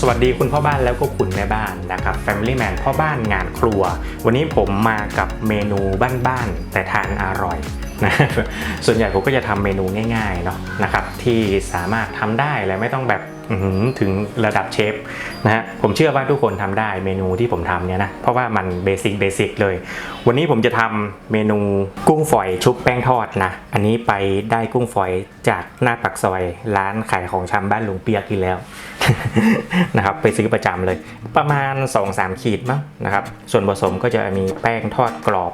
สวัสดีคุณพ่อบ้านแล้วก็คุณแม่บ้านนะครับ Family Man พ่อบ้านงานครัว วันนี้ผมมากับเมนูบ้านๆแต่ทานอร่อย นะส่วนใหญ่ผมก็จะทำเมนูง่ายๆเนาะนะครับที่สามารถทำได้และไม่ต้องแบบถึงระดับเชฟนะฮะผมเชื่อว่าทุกคนทำได้เมนูที่ผมทำเนี่ยนะเพราะว่ามันเบสิกเบสิกเลย วันนี้ผมจะทำเมนูกุ้งฝอยชุบแป้งทอดนะ อันนี้ไปได้กุ้งฝอยจากหน้าปากซอยร้านขายของชำบ้านลุงเปียกที่แล้วนะครับไปซื้อประจำเลย ประมาณ 2-3 ขีดมั้งนะครับส่วนผสมก็จะมีแป้งทอดกรอบ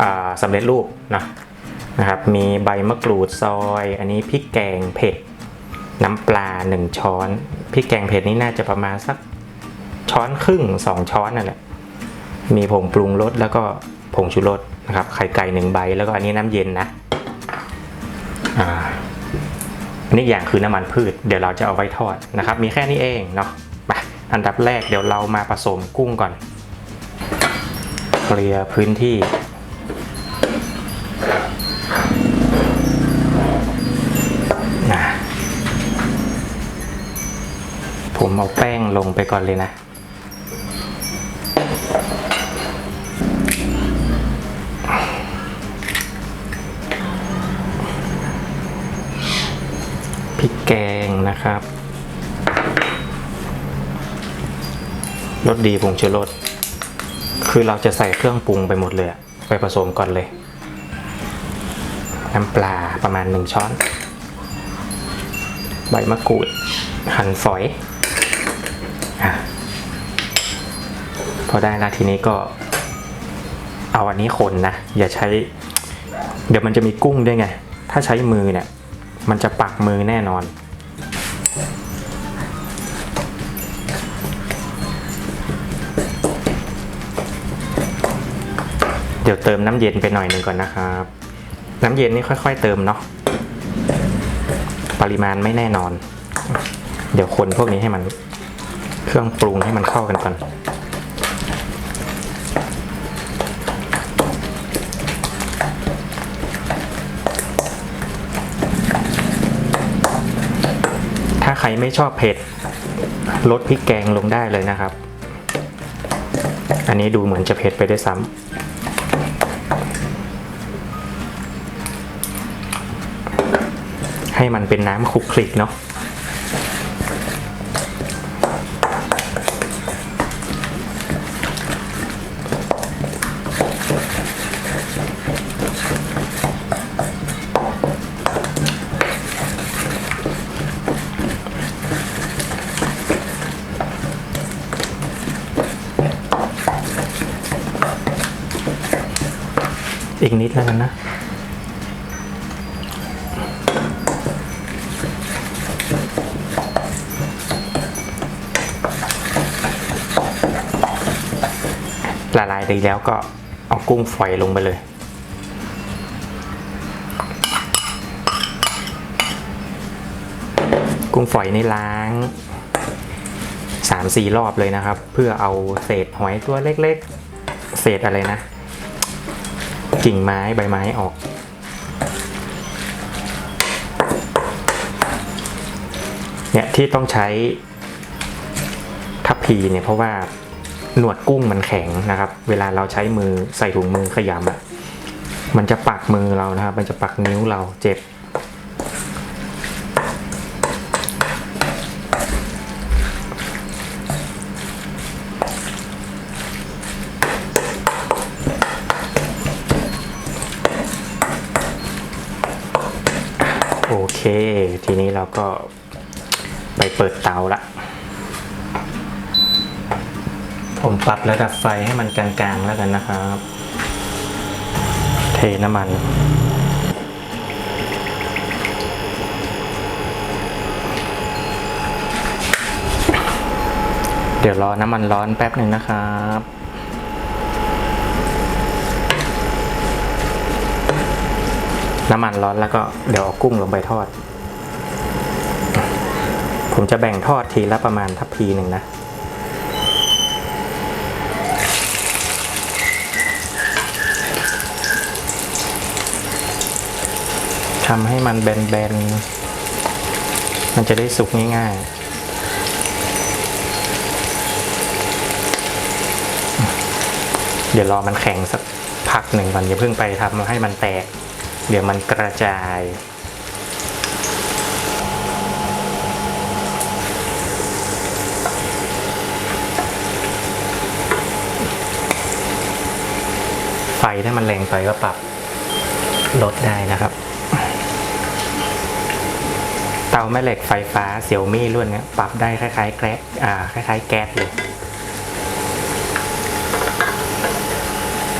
อาสำเร็จรูปนะ นะครับ มีใบมะกรูดซอย อันนี้พริกแกงเผ็ด น้ำปลา 1 ช้อน พริกแกงเผ็ดนี่น่าจะประมาณสักช้อนครึ่ง 2 ช้อนนั่นแหละ มีผงปรุงรสแล้วก็ผงชูรสนะครับ ไข่ไก่หนึ่งใบ แล้วก็อันนี้น้ำเย็นนะ อ่าอันนี้อย่างคือน้ำมันพืช เดี๋ยวเราจะเอาไว้ทอดนะครับ มีแค่นี้เองเนาะไปอันดับแรกเดี๋ยวเรามาผสมกุ้งก่อน เคลียร์พื้นที่ ผมเอาแป้งลงไปก่อนเลยนะ พริกแกงนะครับรสดีผงชูรสคือเราจะใส่เครื่องปรุงไปหมดเลย ไปผสมก่อนเลย น้ำปลาประมาณ1ช้อน ใบมะกรูดหั่นฝอยอะ พอได้แล้วทีนี้ก็ เอาอันนี้คนนะ อย่าใช้ เดี๋ยวมันจะมีกุ้งด้วยไง ถ้าใช้มือเนี่ย มันจะปักมือแน่นอนเดี๋ยวเติมน้ำเย็นไปหน่อยหนึ่งก่อนนะครับ น้ำเย็นนี่ค่อย ๆ เติมเนาะ ปริมาณไม่แน่นอน เดี๋ยวคนพวกนี้ให้มัน เครื่องปรุงให้มันเข้ากันก่อน ไม่ชอบเผ็ดลดพริกแกงลงได้เลยนะครับ อันนี้ดูเหมือนจะเผ็ดไปได้วยซ้ำให้มันเป็นน้ำคลุกคลิกเนาะ อีกนิดแล้วกันนะ ละลายดีแล้วก็เอากุ้งฝอยลงไปเลยกุ้งฝอยในล้างสามสี่รอบเลยนะครับ เพื่อเอาเศษหอยตัวเล็กๆ เศษอะไรนะ กิ่งไม้ใบไม้ออก เนี่ยที่ต้องใช้ทัพพีเนี่ยเพราะว่าหนวดกุ้งมันแข็งนะครับ เวลาเราใช้มือใส่ถุงมือขยำอะ่ะมันจะปักมือเรานะครับ มันจะปักนิ้วเราเจ็บ ทีนี้เราก็ไปเปิดเตาละ ผมปรับระดับไฟให้มันกลางๆแล้วกันนะครับ เทน้ำมัน เดี๋ยวรอน้ำมันร้อนแป๊บหนึ่งนะครับ น้ำมันร้อนแล้วก็เดี๋ยวเอากุ้งลงไปทอด ผมจะแบ่งทอดทีละประมาณทัพพีหนึ่งนะ ทำให้มันแบนๆ มันจะได้สุกง่ายๆเดี๋ยวรอมันแข็งสักพักหนึ่งก่อนอย่าเพิ่งไปทำให้มันแตก เดี๋ยวมันกระจาย ไฟถ้ามันแรงไปก็ปรับลดได้นะครับ เตาแม่เหล็กไฟฟ้าเสี่ยวมี่รุ่นเนี้ยปรับได้คล้ายๆแก๊สอ่าคล้ายๆ แก๊สเลย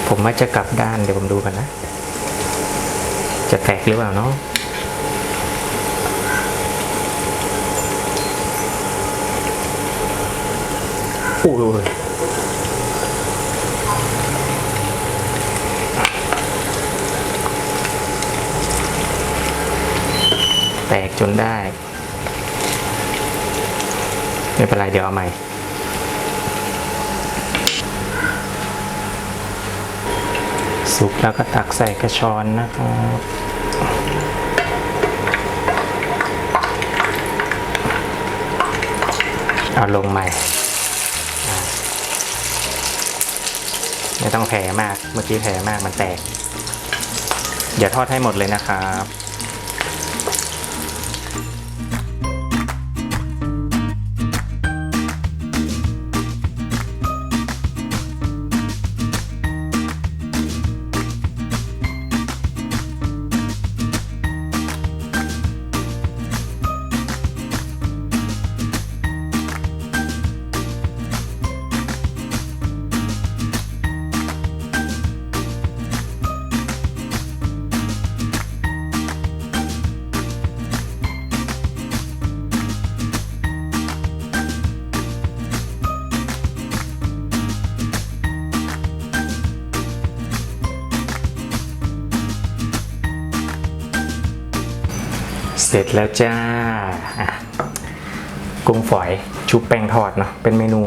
ผมว่าจะกลับด้านเดี๋ยวผมดูกันนะ จะแตกหรือเปล่าเนาะโอ้ยแตกจนได้ ไม่เป็นไรเดี๋ยวเอาใหม่ สุกแล้วก็ตักใส่กระชอนนะครับเอาลงใหม่ ไม่ต้องแผลมาก เมื่อกี้แผลมากมันแตก อย่าทอดให้หมดเลยนะครับ เสร็จแล้วจ้ากุ้งฝอยชุบแป้งทอดเนาะเป็นเมนู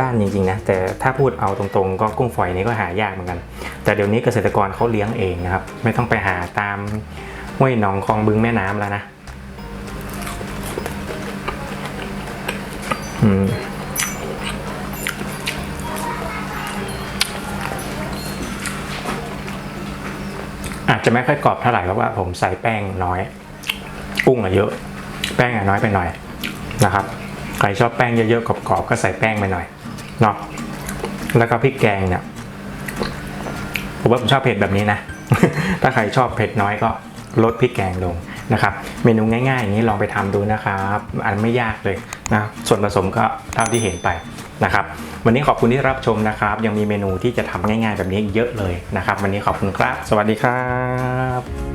บ้านๆจริงๆนะแต่ถ้าพูดเอาตรงๆ ก็กุ้งฝอยนี้ก็หายากเหมือนกัน แต่เดี๋ยวนี้เกษตรกรเขาเลี้ยงเองนะครับ ไม่ต้องไปหาตามห้วยหนองคลองบึงแม่น้ำแล้วนะอืมอาจจะไม่ค่อยกรอบเท่าไหร่เพราะว่าผมใส่แป้งน้อย กุ้งอะเยอะ แป้งอะน้อยไปหน่อยนะครับใครชอบแป้งเยอะๆกรอบๆก็ใส่แป้งไปหน่อยเนาะแล้วก็พริกแกงเนี่ยผมว่าผมชอบเผ็ดแบบนี้นะ ถ้าใครชอบเผ็ดน้อยก็ลดพริกแกงลงนะครับ เมนูง่ายๆอย่างนี้ลองไปทำดูนะครับ อันไม่ยากเลยนะ ส่วนผสมก็เท่าที่เห็นไปนะครับ วันนี้ขอบคุณที่รับชมนะครับ ยังมีเมนูที่จะทำง่ายๆแบบนี้เยอะเลยนะครับ วันนี้ขอบคุณครับ สวัสดีครับ